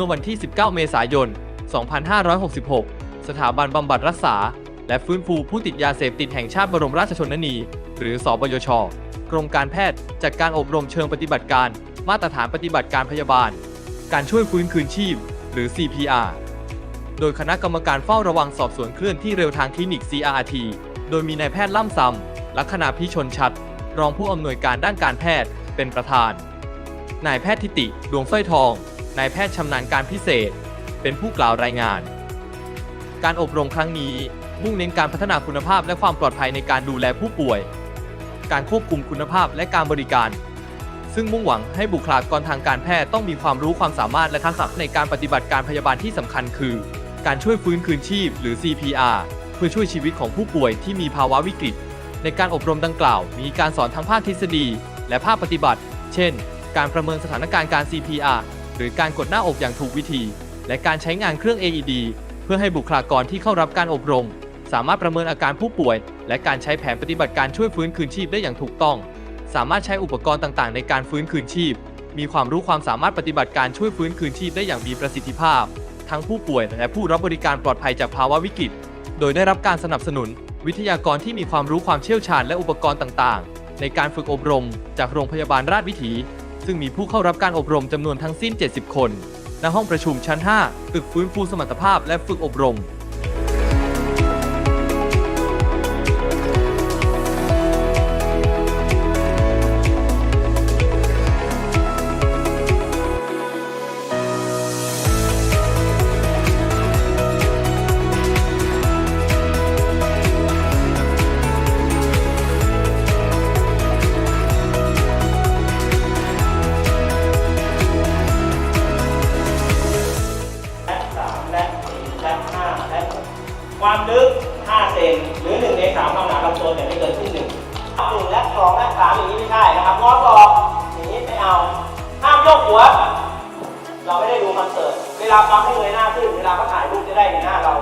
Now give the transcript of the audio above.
มื่อวันที่ 19 เมษายน 2566 สถาบันบำบัดรักษา และฟื้นฟูผู้ติดยาเสพติดแห่งชาติบรมราชชนนี หรือสบยช กรมการแพทย์จัดการอบรมเชิงปฏิบัติการ มาตรฐานปฏิบัติการพยาบาล การช่วยฟื้นคืนชีพ หรือ CPR โดยคณะกรรมการเฝ้าระวังสอบสวนเคลื่อนที่เร็วทางคลินิก CRT โดยมีนายแพทย์ล่ำซำลัคนาพิชนชัด รองผู้อำนวยการด้านการแพทย์เป็นประธาน นายแพทย์ทิติ ดวงสร้อยทอง นายแพทย์ชำนาญการพิเศษ เป็นผู้กล่าวรายงาน การอบรมครั้งนี้มุ่งเน้นการพัฒนาคุณภาพและความปลอดภัยในการดูแลผู้ป่วย การควบคุมคุณภาพและการบริการ ซึ่งมุ่งหวังให้บุคลากรทางการแพทย์ต้องมีความรู้ความสามารถและทักษะในการปฏิบัติการพยาบาลที่สำคัญคือ การช่วยฟื้นคืนชีพ หรือ CPR เพื่อช่วยชีวิตของผู้ป่วยที่มีภาวะวิกฤต ในการอบรมดังกล่าว มีการสอนทั้งภาคทฤษฎี และภาคปฏิบัติ เช่น การประเมินสถานการณ์การ CPR หรือการกดหน้าอกอย่างถูกวิธี และการใช้งานเครื่อง AED เพื่อให้บุคลากรที่เข้ารับการอบรม สามารถประเมินอาการผู้ป่วย และการใช้แผนปฏิบัติการช่วยฟื้นคืนชีพได้อย่างถูกต้อง สามารถใช้อุปกรณ์ต่างๆ ในการฟื้นคืนชีพ มีความรู้ความสามารถปฏิบัติการช่วยฟื้นคืนชีพได้อย่างมีประสิทธิภาพ ทั้งผู้ป่วยและผู้รับบริการปลอดภัยจากภาวะวิกฤต โดยได้รับการสนับสนุน วิทยากรที่มีความรู้ความเชี่ยวชาญและอุปกรณ์ต่างๆ ในการฝึกอบรม จากโรงพยาบาลราชวิถี ซึ่งมีผู้เข้ารับการอบรมจำนวนทั้งสิ้น 70 คน ณ ห้องประชุมชั้น 5 ตึกฟื้นฟูสมรรถภาพและฝึกอบรม ความลึก 5 เซนหรือ 1 ใน 3 ความหนาลำตัวแต่ไม่เกินครึ่งหนึ่งหนึ่งและ2และ3อย่างนี้ไม่ใช่นะครับงอศอกอย่างนี้ไม่เอา ห้ามโยกหัว เราไม่ได้ดูคอนเสิร์ต เวลาปั๊มให้เงยหน้าขึ้น เวลาเขาถ่ายรูปจะได้ในหน้าเรา